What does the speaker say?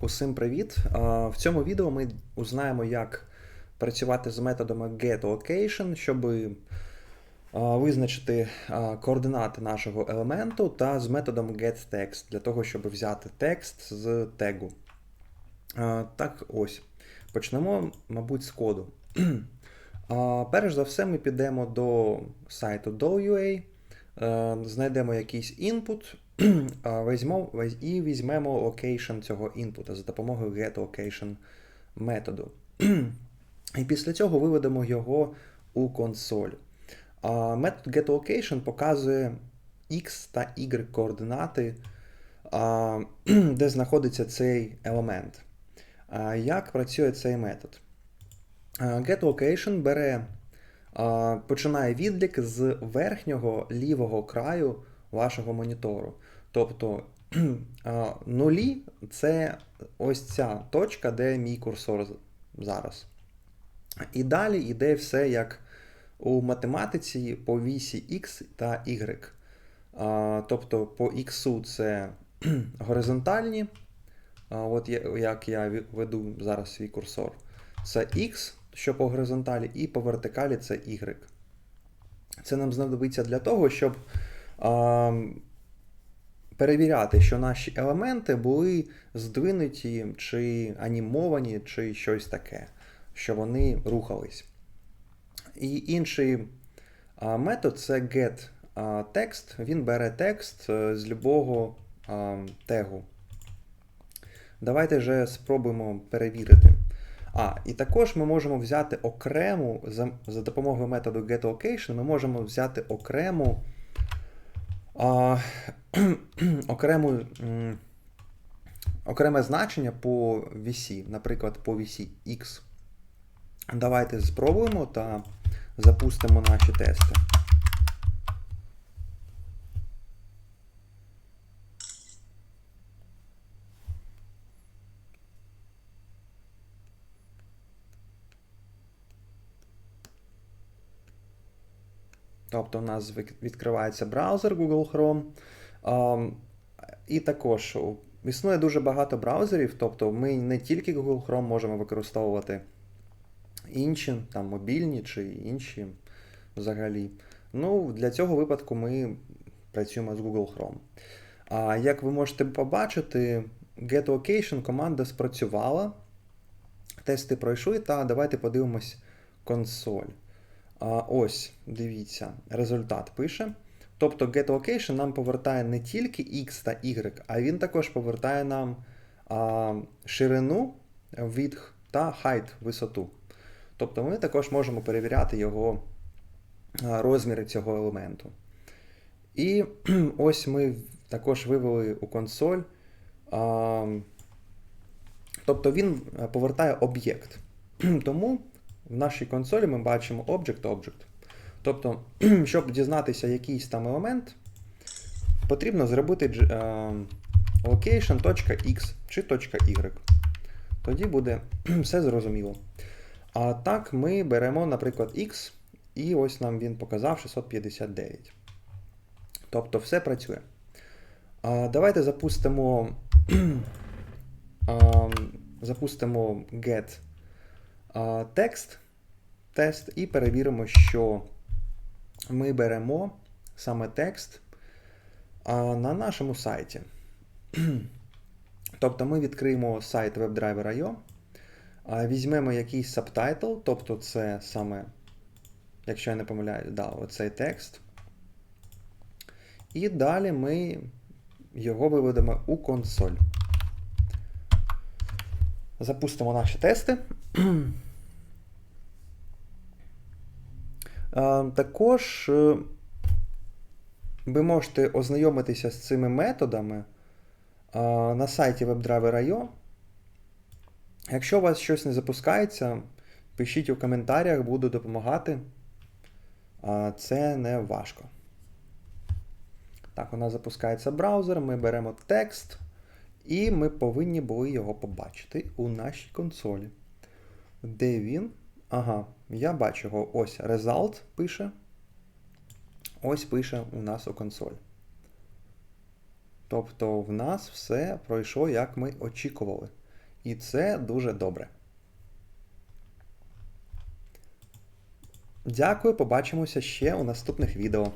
Усім привіт! В цьому відео ми узнаємо, як працювати з методами getLocation, щоб визначити координати нашого елементу, та з методом getText для того, щоб взяти текст з тегу. Так, ось. Почнемо, мабуть, з коду. Перш за все, ми підемо до сайту do.ua, е, знайдемо якийсь інпут. А, Візьмо, візь- і візьмемо локейшн цього інпута за допомогою getLocation методу. І після цього виведемо його у консоль. Метод getLocation показує x та y координати, де знаходиться цей елемент. Як працює цей метод? GetLocation бере, починає відлік з верхнього лівого краю вашого монітору. Тобто нулі це ось ця точка, де мій курсор зараз. І далі йде все як у математиці по вісі x та y. Тобто по x це горизонтальні, от як я веду зараз свій курсор. Це x, що по горизонталі, і по вертикалі це y. Це нам знадобиться для того, щоб перевіряти, що наші елементи були здвинуті, чи анімовані, чи щось таке, що вони рухались. І інший метод це get текст. Він бере текст е, з любого тегу. Давайте вже спробуємо перевірити. А, і також ми можемо взяти окрему, за, за допомогою методу getLocation, ми можемо взяти окрему, а, окрему, окреме значення по вісі, наприклад, по вісі X. Давайте спробуємо та запустимо наші тести. Тобто у нас відкривається браузер Google Chrome. Ам, І також існує дуже багато браузерів, тобто ми не тільки Google Chrome можемо використовувати інші, там мобільні чи інші взагалі. Ну, для цього випадку ми працюємо з Google Chrome. А як ви можете побачити, getLocation команда спрацювала, тести пройшли, та давайте подивимось консоль. А, ось, дивіться, результат пише. Тобто getLocation нам повертає не тільки X та Y, а він також повертає нам а, ширину, width та height, висоту. Тобто ми також можемо перевіряти його розміри цього елементу. І ось ми також вивели у консоль. А, тобто він е, повертає об'єкт. Тому в нашій консолі ми бачимо object-object. Тобто, щоб дізнатися якийсь там елемент, потрібно зробити е, location.x чи .y. Тоді буде все зрозуміло. А так ми беремо, наприклад, x, і ось нам він показав 659. Тобто все працює. А, давайте запустимо, а, запустимо get текст, тест і перевіримо, що ми беремо саме текст на нашому сайті. Тобто ми відкриємо сайт WebDriver.io, візьмемо якийсь сабтайтл, тобто це саме, якщо я не помиляюсь, да, оцей текст. І далі ми його виведемо у консоль. Запустимо наші тести. Також е, ви можете ознайомитися з цими методами на сайті WebDriver.io. Якщо у вас щось не запускається, пишіть у коментарях, буду допомагати. Це не важко. Так, у нас запускається браузер, ми беремо текст, і ми повинні були його побачити у нашій консолі. Де він? Ага, я бачу його. Ось result пише. Ось пише у нас у консоль. Тобто в нас все пройшло, як ми очікували. і це дуже добре. Дякую, побачимося ще у наступних відео.